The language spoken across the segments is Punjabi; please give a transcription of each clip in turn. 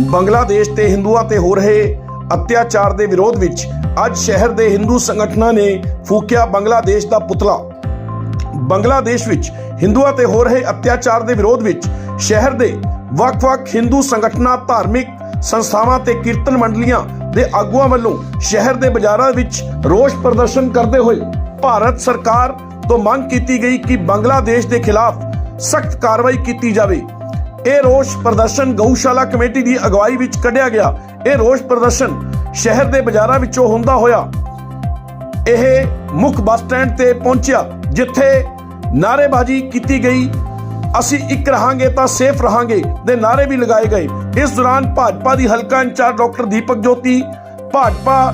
ਬੰਗਲਾਦੇਸ਼ ਤੇ ਹਿੰਦੂਆਂ ਤੇ ਹੋ ਰਹੇ ਅਤਿਆਚਾਰ ਦੇ ਵਿਰੋਧ ਵਿੱਚ ਅੱਜ ਸ਼ਹਿਰ ਦੇ ਹਿੰਦੂ ਸੰਗਠਨਾਂ ਨੇ ਫੂਕਿਆ ਬੰਗਲਾਦੇਸ਼ ਦਾ ਪੁਤਲਾ। ਬੰਗਲਾਦੇਸ਼ ਵਿੱਚ ਹਿੰਦੂਆਂ ਤੇ ਹੋ ਰਹੇ ਅਤਿਆਚਾਰ ਦੇ ਵਿਰੋਧ ਵਿੱਚ ਸ਼ਹਿਰ ਦੇ ਵੱਖ-ਵੱਖ ਹਿੰਦੂ ਸੰਗਠਨਾਂ, ਧਾਰਮਿਕ ਸੰਸਥਾਵਾਂ ਤੇ ਕੀਰਤਨ ਮੰਡਲੀਆਂ ਦੇ ਆਗੂਆਂ ਵੱਲੋਂ ਸ਼ਹਿਰ ਦੇ ਬਾਜ਼ਾਰਾਂ ਵਿੱਚ ਰੋਸ ਪ੍ਰਦਰਸ਼ਨ ਕਰਦੇ ਹੋਏ ਭਾਰਤ ਸਰਕਾਰ ਤੋਂ ਮੰਗ ਕੀਤੀ ਗਈ ਕਿ ਬੰਗਲਾਦੇਸ਼ ਦੇ ਖਿਲਾਫ ਸਖਤ ਕਾਰਵਾਈ ਕੀਤੀ ਜਾਵੇ। ਇਹ ਰੋਸ ਪ੍ਰਦਰਸ਼ਨ ਗਊਸ਼ਾਲਾ ਕਮੇਟੀ ਦੀ ਅਗਵਾਈ ਵਿੱਚ ਕੱਢਿਆ ਗਿਆ। ਇਹ ਰੋਸ ਪ੍ਰਦਰਸ਼ਨ ਸ਼ਹਿਰ ਦੇ ਬਾਜ਼ਾਰਾਂ ਵਿੱਚੋਂ ਹੁੰਦਾ ਹੋਇਆ। ਇਹ ਮੁੱਖ ਬੱਸ ਸਟੈਂਡ ਤੇ ਪਹੁੰਚਿਆ, ਜਿੱਥੇ ਨਾਅਰੇਬਾਜ਼ੀ ਕੀਤੀ ਗਈ। ਅਸੀਂ ਇੱਕ ਰਹਾਂਗੇ ਤਾਂ ਸੇਫ ਰਹਾਂਗੇ ਦੇ ਨਾਅਰੇ ਵੀ ਲਗਾਏ ਗਏ। ਇਸ ਦੌਰਾਨ ਭਾਜਪਾ ਦੀ ਹਲਕਾ ਇੰਚਾਰਜ ਡਾਕਟਰ ਦੀਪਕ ਜੋਤੀ, ਭਾਜਪਾ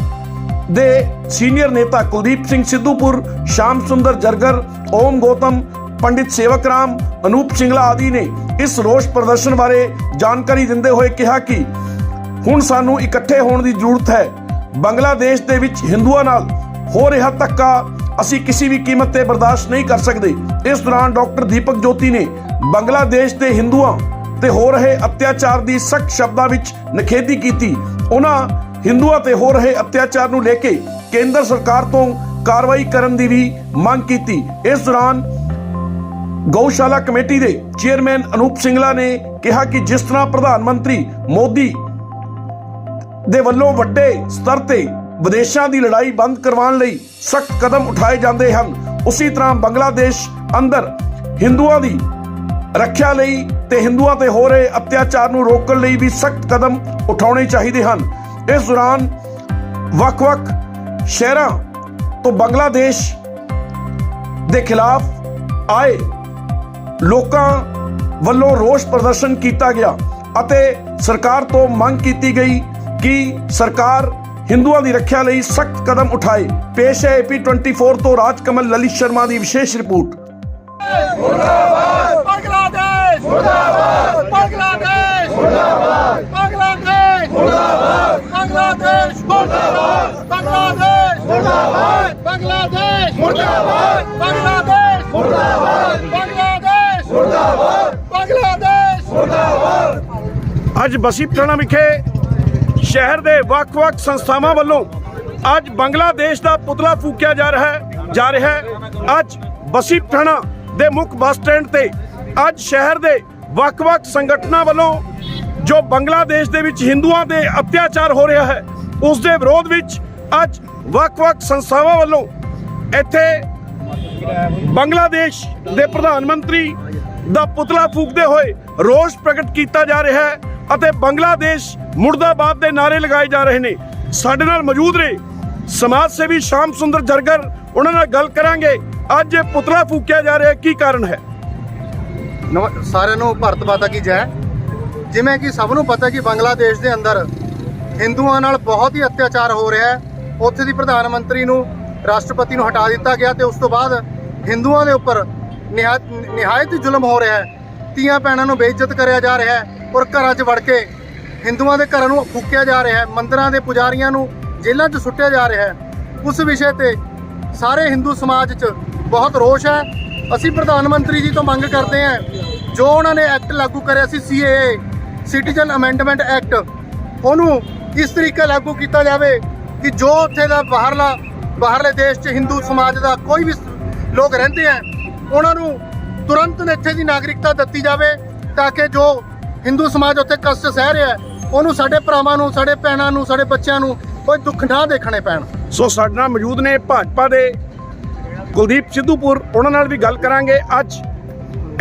ਦੇ ਸੀਨੀਅਰ ਨੇਤਾ ਕੁਲਦੀਪ ਸਿੰਘ ਸਿੱਧੂਪੁਰ, ਸ਼ਾਮ ਸੁੰਦਰ ਜਰਗਰ, ਓਮ ਗੌਤਮ ਪੰਡਿਤ ਸੇਵਕ ਰਾਮ, ਅਨੂਪ ਸਿੰਗਲਾ ਆਦਿ ਨੇ ਇਸ ਰੋਸ ਪ੍ਰਦਰਸ਼ਨ ਬਾਰੇ ਜਾਣਕਾਰੀ ਦਿੰਦੇ ਹੋਏ ਕਿਹਾ ਕਿ ਹੁਣ ਸਾਨੂੰ ਇਕੱਠੇ ਹੋਣ ਦੀ ਜ਼ਰੂਰਤ ਹੈ। ਬੰਗਲਾਦੇਸ਼ ਦੇ ਵਿੱਚ ਹਿੰਦੂਆਂ ਨਾਲ ਹੋ ਰਿਹਾ ਧੱਕਾ, ਅਸੀਂ ਕਿਸੇ ਵੀ ਕੀਮਤ ਤੇ ਬਰਦਾਸ਼ਤ ਨਹੀਂ ਕਰ ਸਕਦੇ। ਇਸ ਦੌਰਾਨ ਡਾਕਟਰ ਦੀਪਕ ਜੋਤੀ ਨੇ ਬੰਗਲਾਦੇਸ਼ ਦੇ ਹਿੰਦੂਆਂ ਤੇ ਹੋ ਰਹੇ ਅਤਿਆਚਾਰ ਦੀ ਸਖਤ ਸ਼ਬਦਾਂ ਵਿੱਚ ਨਿਖੇਧੀ ਕੀਤੀ। ਉਹਨਾਂ ਹਿੰਦੂਆਂ ਤੇ ਹੋ ਰਹੇ ਅਤਿਆਚਾਰ ਨੂੰ ਲੈ ਕੇ ਕੇਂਦਰ ਸਰਕਾਰ ਤੋਂ ਕਾਰਵਾਈ ਕਰਨ ਦੀ ਵੀ ਮੰਗ ਕੀਤੀ। ਇਸ ਦੌਰਾਨ ਗਊਸ਼ਾਲਾ ਕਮੇਟੀ ਦੇ ਚੇਅਰਮੈਨ ਅਨੂਪ ਸਿੰਗਲਾ ਨੇ ਕਿਹਾ ਕਿ ਜਿਸ ਤਰ੍ਹਾਂ ਪ੍ਰਧਾਨ ਮੰਤਰੀ ਮੋਦੀ ਦੇ ਵੱਲੋਂ ਵੱਡੇ ਸਤਰ ਤੇ ਵਿਦੇਸ਼ਾਂ ਦੀ ਲੜਾਈ ਬੰਦ ਕਰਵਾਉਣ ਲਈ ਸਖਤ ਕਦਮ ਉਠਾਏ ਜਾਂਦੇ ਹਨ, ਉਸੇ ਤਰ੍ਹਾਂ ਬੰਗਲਾਦੇਸ਼ ਅੰਦਰ ਹਿੰਦੂਆਂ ਦੀ ਰੱਖਿਆ ਲਈ ਤੇ ਹਿੰਦੂਆਂ ਤੇ ਹੋ ਰਹੇ ਅਤਿਆਚਾਰ ਨੂੰ ਰੋਕਣ ਲਈ ਵੀ ਸਖਤ ਕਦਮ ਉਠਾਉਣੇ ਚਾਹੀਦੇ ਹਨ। ਇਸ ਦੌਰਾਨ ਵੱਖ-ਵੱਖ ਸ਼ਹਿਰਾਂ ਤੋਂ ਬੰਗਲਾਦੇਸ਼ ਦੇ ਖਿਲਾਫ ਆਏ ਲੋਕਾਂ ਵੱਲੋਂ ਰੋਸ ਪ੍ਰਦਰਸ਼ਨ ਕੀਤਾ ਗਿਆ ਅਤੇ ਸਰਕਾਰ ਤੋਂ ਮੰਗ ਕੀਤੀ ਗਈ ਕਿ ਸਰਕਾਰ ਹਿੰਦੂਆਂ ਦੀ ਰੱਖਿਆ ਲਈ ਸਖਤ ਕਦਮ ਉਠਾਏ। ਪੇਸ਼ ਹੈ ਏਪੀ 24 ਤੋਂ ਰਾਜਕਮਲ ਲਲਿਤ ਸ਼ਰਮਾ ਦੀ ਵਿਸ਼ੇਸ਼ ਰਿਪੋਰਟ। ਬੰਗਲਾਦੇਸ਼! ਮੁਰਦਾਬਾਦ! ਬੰਗਲਾਦੇਸ਼! ਮੁਰਦਾਬਾਦ! ਬੰਗਲਾਦੇਸ਼! ਮੁਰਦਾਬਾਦ! ਬੰਗਲਾਦੇਸ਼! ਮੁਰਦਾਬਾਦ! ਅੱਜ ਬਸੀ ਪਟਾਣਾ ਵਿਖੇ ਸ਼ਹਿਰ ਦੇ ਵੱਖ-ਵੱਖ ਸੰਸਥਾਵਾਂ ਵੱਲੋਂ ਅੱਜ ਬੰਗਲਾਦੇਸ਼ ਦਾ ਪੁਤਲਾ ਫੂਕਿਆ ਜਾ ਰਿਹਾ ਹੈ, ਜਾ ਰਿਹਾ ਹੈ। ਅੱਜ ਬਸੀ ਪਟਾਣਾ ਦੇ ਮੁੱਖ ਬੱਸ ਸਟੈਂਡ ਤੇ ਅੱਜ ਸ਼ਹਿਰ ਦੇ ਵੱਖ-ਵੱਖ ਸੰਗਠਨਾਂ ਵੱਲੋਂ ਜੋ ਬੰਗਲਾਦੇਸ਼ ਦੇ ਵਿੱਚ ਹਿੰਦੂਆਂ ਦੇ ਅਤਿਆਚਾਰ ਹੋ ਰਿਹਾ ਹੈ, ਉਸ ਦੇ ਵਿਰੋਧ ਵਿੱਚ ਅੱਜ ਵੱਖ-ਵੱਖ ਸੰਸਥਾਵਾਂ ਵੱਲੋਂ ਇੱਥੇ ਬੰਗਲਾਦੇਸ਼ ਦੇ ਪ੍ਰਧਾਨ ਮੰਤਰੀ ਦਾ ਪੁਤਲਾ ਫੂਕਦੇ ਹੋਏ ਰੋਸ ਪ੍ਰਗਟ ਕੀਤਾ ਜਾ ਰਿਹਾ ਹੈ। ਅਤੇ ਬੰਗਲਾਦੇਸ਼ ਮੁਰਦਾਬਾਦ ਦੇ ਨਾਰੇ ਲਗਾਏ ਜਾ ਰਹੇ ਨੇ। ਸਾਡੇ ਨਾਲ ਮੌਜੂਦ ਨੇ ਸਮਾਜ ਸੇਵੀ ਸ਼ਾਮ ਸੁੰਦਰ ਜਰਗਰ, ਉਹਨਾਂ ਨਾਲ ਗੱਲ ਕਰਾਂਗੇ। ਅੱਜ ਇਹ ਪੁਤਲਾ ਫੂਕਿਆ ਜਾ ਰਿਹਾ, ਕੀ ਕਾਰਨ ਹੈ? ਨਮ- ਸਾਰਿਆਂ ਨੂੰ ਭਾਰਤ ਮਾਤਾ ਕੀ ਜੈ। ਜਿਵੇਂ ਕਿ ਸਭ ਨੂੰ ਪਤਾ ਕਿ ਬੰਗਲਾਦੇਸ਼ ਦੇ ਅੰਦਰ ਹਿੰਦੂਆਂ ਨਾਲ ਬਹੁਤ ਹੀ ਅਤਿਆਚਾਰ ਹੋ ਰਿਹਾ ਹੈ। ਉੱਥੇ ਦੀ ਪ੍ਰਧਾਨ ਮੰਤਰੀ ਨੂੰ, ਰਾਸ਼ਟਰਪਤੀ ਨੂੰ ਹਟਾ ਦਿੱਤਾ ਗਿਆ ਤੇ ਉਸ ਤੋਂ ਬਾਅਦ ਹਿੰਦੂਆਂ ਦੇ ਉੱਪਰ ਨਿਹਾਇਤ ਨਿਹਾਇਤ ਹੀ ਜ਼ੁਲਮ ਹੋ ਰਿਹਾ ਹੈ। ਤੀਆਂ ਭੈਣਾਂ ਨੂੰ ਬੇਇੱਜ਼ਤ ਕਰਿਆ ਜਾ ਰਿਹਾ ਹੈ। ਔਰ ਘਰਾਂ 'ਚ ਵੜ ਕੇ ਹਿੰਦੂਆਂ ਦੇ ਘਰਾਂ ਨੂੰ ਫੂਕਿਆ ਜਾ ਰਿਹਾ ਹੈ, ਮੰਦਿਰਾਂ ਦੇ ਪੁਜਾਰੀਆਂ ਨੂੰ ਜੇਲ੍ਹਾਂ 'ਚ ਸੁੱਟਿਆ ਜਾ ਰਿਹਾ ਹੈ। ਉਸ ਵਿਸ਼ੇ ਤੇ ਸਾਰੇ ਹਿੰਦੂ ਸਮਾਜ 'ਚ ਬਹੁਤ ਰੋਸ਼ ਹੈ। ਅਸੀਂ ਪ੍ਰਧਾਨ ਮੰਤਰੀ ਜੀ ਤੋਂ ਮੰਗ ਕਰਦੇ ਹਾਂ, ਜੋ ਉਹਨਾਂ ਨੇ ਐਕਟ ਲਾਗੂ ਕਰਿਆ ਸੀ ਸੀਏਏ ਸਿਟੀਜ਼ਨ ਅਮੈਂਡਮੈਂਟ ਐਕਟ ਉਹਨੂੰ ਇਸ ਤਰੀਕੇ ਲਾਗੂ ਕੀਤਾ ਜਾਵੇ ਕਿ ਜੋ ਉੱਥੇ ਦਾ ਬਾਹਰਲਾ, ਬਾਹਰਲੇ ਦੇਸ਼ 'ਚ ਹਿੰਦੂ ਸਮਾਜ ਦਾ ਕੋਈ ਵੀ ਲੋਕ ਰਹਿੰਦੇ ਆ ਉਹਨਾਂ ਨੂੰ ਤੁਰੰਤ ਇੱਥੇ ਦੀ ਨਾਗਰਿਕਤਾ ਦਿੱਤੀ ਜਾਵੇ, ਤਾਂ ਕਿ ਜੋ ਹਿੰਦੂ ਸਮਾਜ ਉੱਥੇ ਕਸ਼ਟ ਸਹਿ ਰਿਹਾ ਹੈ, ਉਹਨੂੰ ਸਾਡੇ ਭਰਾਵਾਂ ਨੂੰ ਸਾਡੇ ਭੈਣਾਂ ਨੂੰ ਸਾਡੇ ਬੱਚਿਆਂ ਨੂੰ ਕੋਈ ਦੁੱਖ ਨਾ ਦੇਖਣੇ ਪੈਣ। ਸੋ ਸਾਡੇ ਨਾਲ ਮੌਜੂਦ ਨੇ ਭਾਜਪਾ ਦੇ ਕੁਲਦੀਪ ਸਿੱਧੂਪੁਰ। ਉਹਨਾਂ ਨਾਲ ਵੀ ਗੱਲ ਕਰਾਂਗੇ ਅੱਜ।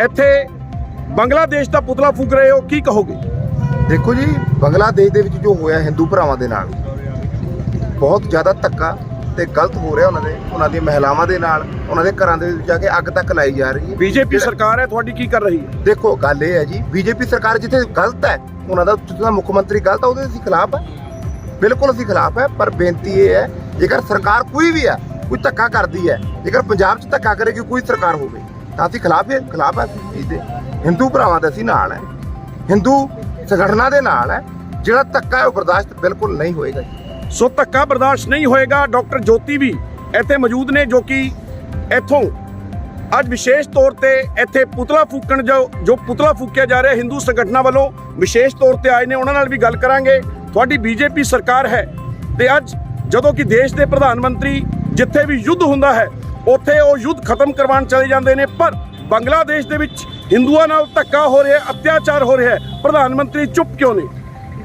ਇੱਥੇ ਬੰਗਲਾਦੇਸ਼ ਦਾ ਪੁਤਲਾ ਫੂਕ ਰਹੇ ਹੋ ਕੀ ਕਹੋਗੇ? ਦੇਖੋ ਜੀ ਬੰਗਲਾਦੇਸ਼ ਦੇ ਵਿੱਚ ਜੋ ਹੋਇਆ ਹਿੰਦੂ ਭਰਾਵਾਂ ਦੇ ਨਾਲ ਬਹੁਤ ਜ਼ਿਆਦਾ ਧੱਕਾ ਤੇ ਗਲਤ ਹੋ ਰਿਹਾ ਉਹਨਾਂ ਦੇ ਉਹਨਾਂ ਦੀਆਂ ਮਹਿਲਾਵਾਂ ਦੇ ਨਾਲ ਉਹਨਾਂ ਦੇ ਘਰਾਂ ਦੇ ਵਿੱਚ ਜਾ ਕੇ ਅੱਗ ਤੱਕ ਲਾਈ ਜਾ ਰਹੀ ਹੈ। ਬੀਜੇਪੀ ਸਰਕਾਰ ਹੈ ਤੁਹਾਡੀ ਕੀ ਕਰ ਰਹੀ ਹੈ? ਦੇਖੋ ਗੱਲ ਇਹ ਹੈ ਜੀ ਬੀਜੇਪੀ ਸਰਕਾਰ ਜਿੱਥੇ ਗਲਤ ਹੈ ਉਹਨਾਂ ਦਾ ਜਿੱਥੇ ਦਾ ਮੁੱਖ ਮੰਤਰੀ ਗਲਤ ਹੈ ਉਹਦੇ ਅਸੀਂ ਖਿਲਾਫ ਹੈ। ਬਿਲਕੁਲ ਅਸੀਂ ਖਿਲਾਫ ਹੈ ਪਰ ਬੇਨਤੀ ਇਹ ਹੈ ਜੇਕਰ ਸਰਕਾਰ ਕੋਈ ਵੀ ਹੈ ਕੋਈ ਧੱਕਾ ਕਰਦੀ ਹੈ ਜੇਕਰ ਪੰਜਾਬ 'ਚ ਧੱਕਾ ਕਰੇਗੀ ਕੋਈ ਸਰਕਾਰ ਹੋਵੇ ਤਾਂ ਅਸੀਂ ਖਿਲਾਫ ਹੈ ਖਿਲਾਫ ਹੈ ਇਸ ਚੀਜ਼ ਦੇ। ਹਿੰਦੂ ਭਰਾਵਾਂ ਦੇ ਅਸੀਂ ਨਾਲ ਹੈ। ਹਿੰਦੂ ਸੰਗਠਨਾਂ ਦੇ ਨਾਲ ਹੈ ਜਿਹੜਾ ਧੱਕਾ ਹੈ ਉਹ ਬਰਦਾਸ਼ਤ ਬਿਲਕੁਲ ਨਹੀਂ ਹੋਏਗਾ ਸੋ ਧੱਕਾ ਬਰਦਾਸ਼ਤ ਨਹੀਂ ਹੋਏਗਾ। ਡਾਕਟਰ ਜੋਤੀ ਵੀ ਇੱਥੇ ਮੌਜੂਦ ਨੇ ਜੋ ਕਿ ਇੱਥੋਂ ਅੱਜ ਵਿਸ਼ੇਸ਼ ਤੌਰ ਤੇ ਇੱਥੇ ਪੁਤਲਾ ਫੂਕਣ ਜੋ ਜੋ ਪੁਤਲਾ ਫੂਕਿਆ ਜਾ ਰਿਹਾ ਹਿੰਦੂ ਸੰਗਠਨਾਂ ਵੱਲੋਂ ਵਿਸ਼ੇਸ਼ ਤੌਰ ਤੇ ਆਏ ਨੇ। ਉਹਨਾਂ ਨਾਲ ਵੀ ਗੱਲ ਕਰਾਂਗੇ। ਤੁਹਾਡੀ ਬੀਜੇਪੀ ਸਰਕਾਰ ਹੈ ਤੇ ਅੱਜ ਜਦੋਂ ਕਿ ਦੇਸ਼ ਦੇ ਪ੍ਰਧਾਨ ਮੰਤਰੀ ਜਿੱਥੇ ਵੀ ਯੁੱਧ ਹੁੰਦਾ ਹੈ, ਉੱਥੇ ਉਹ ਯੁੱਧ ਖਤਮ ਕਰਵਾਉਣ ਚਲੇ ਜਾਂਦੇ ਨੇ। ਪਰ ਬੰਗਲਾਦੇਸ਼ ਦੇ ਵਿੱਚ ਹਿੰਦੂਆਂ ਨਾਲ ਧੱਕਾ ਹੋ ਰਿਹਾ, ਅਤਿਆਚਾਰ ਹੋ ਰਿਹਾ ਪ੍ਰਧਾਨ ਮੰਤਰੀ ਚੁੱਪ ਕਿਉਂ ਨੇ?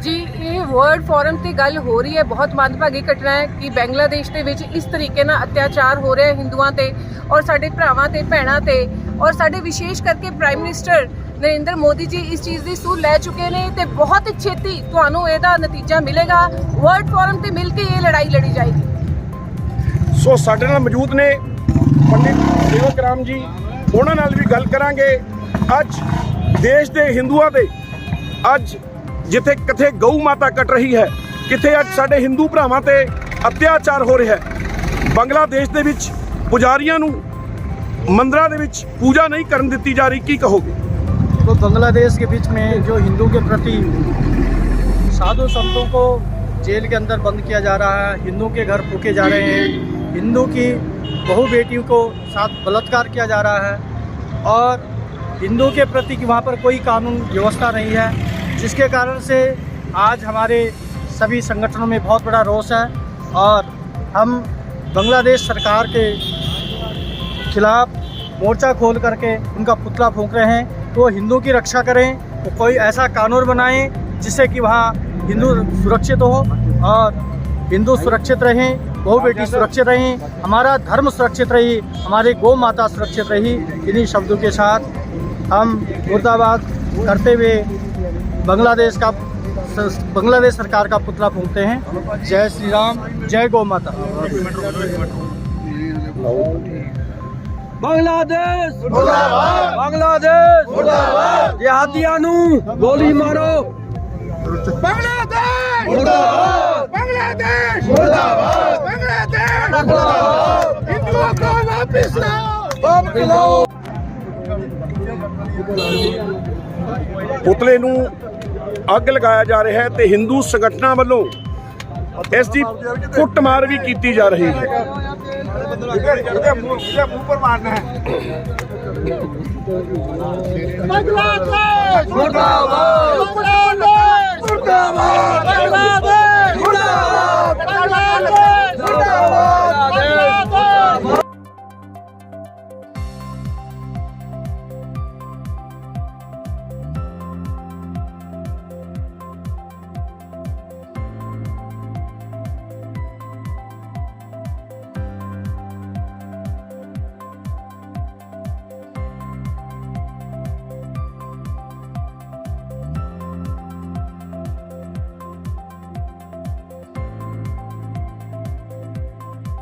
ਜੀ, ਇਹ ਵਰਲਡ ਫੋਰਮ ਤੇ ਗੱਲ ਹੋ ਰਹੀ ਹੈ। ਬਹੁਤ ਮੰਦਭਾਗੀ ਘਟਨਾ ਹੈ ਕਿ ਬੰਗਲਾਦੇਸ਼ ਦੇ ਵਿੱਚ ਇਸ ਤਰੀਕੇ ਨਾਲ ਅਤਿਆਚਾਰ ਹੋ ਰਿਹਾ ਹੈ ਹਿੰਦੂਆਂ ਤੇ ਔਰ ਸਾਡੇ ਭਰਾਵਾਂ ਤੇ, ਭੈਣਾਂ ਤੇ ਔਰ ਸਾਡੇ ਵਿਸ਼ੇਸ਼ ਕਰਕੇ ਪ੍ਰਾਈਮ ਮਿਨਿਸਟਰ ਨਰਿੰਦਰ ਮੋਦੀ ਜੀ ਇਸ ਚੀਜ਼ ਦੀ ਸੂਹ ਲੈ ਚੁੱਕੇ ਨੇ ਤੇ ਬਹੁਤ ਛੇਤੀ ਤੁਹਾਨੂੰ ਇਹਦਾ ਨਤੀਜਾ ਮਿਲੇਗਾ। ਵਰਲਡ ਫੋਰਮ ਤੇ ਮਿਲ ਕੇ ਇਹ ਲੜਾਈ ਲੜੀ ਜਾਏਗੀ। ਸੋ ਸਾਡੇ ਨਾਲ ਮੌਜੂਦ ਨੇ ਪੰਡਿਤ ਸੇਵਕ ਰਾਮ ਜੀ। ਉਹਨਾਂ ਨਾਲ ਵੀ ਗੱਲ ਕਰਾਂਗੇ। ਅੱਜ ਦੇਸ਼ ਦੇ ਹਿੰਦੂਆਂ ਦੇ ਅੱਜ ਜਿੱਥੇ ਕਿਥੇ ਗਊ ਮਾਤਾ ਕੱਟ ਰਹੀ ਹੈ ਕਿਥੇ ਅੱਜ ਸਾਡੇ ਹਿੰਦੂ ਭਰਾਵਾਂ ਤੇ ਅਤਿਆਚਾਰ ਹੋ ਰਿਹਾ ਹੈ ਬੰਗਲਾਦੇਸ਼ ਦੇ ਵਿੱਚ ਪੁਜਾਰੀਆਂ ਨੂੰ ਮੰਦਰਾਂ ਦੇ ਵਿੱਚ ਪੂਜਾ ਨਹੀਂ ਕਰਨ ਦਿੱਤੀ ਜਾ ਰਹੀ ਕੀ ਕਹੋਗੇ तो बांग्लादेश के बीच में जो हिंदू के प्रति साधु संतों को जेल के अंदर बंद किया जा रहा है हिंदू के घर फूके जा रहे हैं हिंदू की बहु बेटियों को साथ बलात्कार किया जा रहा है और हिंदू के प्रति कि वहाँ पर कोई कानून व्यवस्था नहीं है जिसके कारण से आज हमारे सभी संगठनों में बहुत बड़ा रोष है और हम बांग्लादेश सरकार के खिलाफ मोर्चा खोल करके उनका पुतला फूंक रहे हैं तो हिंदू की रक्षा करें तो कोई ऐसा कानून बनाएँ जिससे कि वहाँ हिंदू सुरक्षित हो और हिंदू सुरक्षित रहें बहु बेटी सुरक्षित रहें, हमारा धर्म सुरक्षित रही, हमारी गौ माता सुरक्षित रही, इन्हीं शब्दों के साथ हम मुर्दाबाद करते हुए बांग्लादेश का बांग्लादेश सरकार का पुतला फूकते हैं जय श्री राम जय गौ माता बांग्लादेश बांग्लादेश देहातियानु गोली मारो बांग्लादेश बांग्लादेश बांग्लादेश हिंदुओं को वापस लाओ पुतले ਨੂੰ ਅੱਗ ਲਗਾਇਆ ਜਾ ਰਿਹਾ ਹੈ ਤੇ ਹਿੰਦੂ ਸੰਗਠਨਾਂ ਵੱਲੋਂ ਇਸ ਦੀ ਕੁੱਟਮਾਰ ਵੀ ਕੀਤੀ ਜਾ ਰਹੀ ਹੈ। ਬੰਗਲਾਦੇਸ਼! ਮੁਰਦਾਬਾਦ! ਮੁਰਦਾਬਾਦ! ਮੁਰਦਾਬਾਦ!